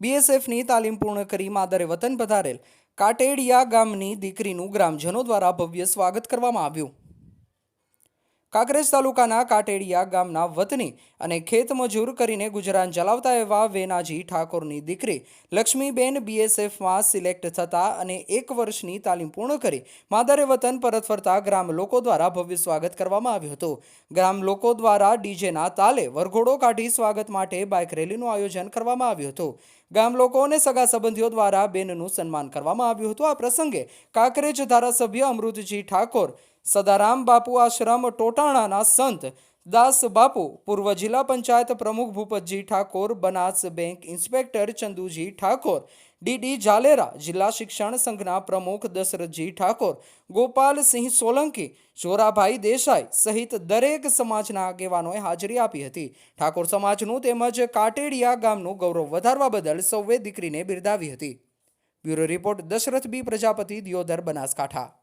બીએસએફની તાલીમ પૂર્ણ કરી માદરે વતન પધારેલ કાટેડિયા ગામની દીકરીનું ગ્રામજનો દ્વારા ભવ્ય સ્વાગત કરવામાં આવ્યું. કાંકરેજ તાલુકાના કાટેડિયા ગામના વતની અને ખેતમજૂર કરીને ગુજરાન ચલાવતા એવા વેનાજી ઠાકોરની દીકરી લક્ષ્મીબેન બીએસએફમાં સિલેક્ટ થતા અને એક વર્ષની તાલીમ પૂર્ણ કરી માદરે વતન પરત ફરતા ગ્રામ લોકો દ્વારા ભવ્ય સ્વાગત કરવામાં આવ્યું હતું. ગ્રામ લોકો દ્વારા ડીજેના તાલે વરઘોડો કાઢી સ્વાગત માટે બાઇક રેલીનું આયોજન કરવામાં આવ્યું હતું. ગામ લોકો અને સગા સંબંધીઓ દ્વારા બેનનું સન્માન કરવામાં આવ્યું હતું. આ પ્રસંગે કાંકરેજ ધારાસભ્ય અમૃતજી ઠાકોર સદારામ બાપુ આશ્રમ ટોટાણાના સંત, દાસ બાપુ, પૂર્વ જિલ્લા પંચાયત પ્રમુખ Bhupatji Thakor, Banas bank inspector Chanduji Thakor, DD Zalera જિલ્લા શિક્ષણ સંઘના પ્રમુખ દશરથજી ઠાકોર ગોપાલસિંહ સોલંકી, જોરાભાઈ દેસાઈ સહિત દરેક સમાજના આગેવાનોએ હાજરી આપી હતી. ઠાકોર સમાજનું તેમજ કાટેડિયા ગામનું ગૌરવ વધારવા બદલ સૌએ દીકરીને બિરદાવી હતી. Bureau report Dashrath B Prajapati, Deodar Banaskantha.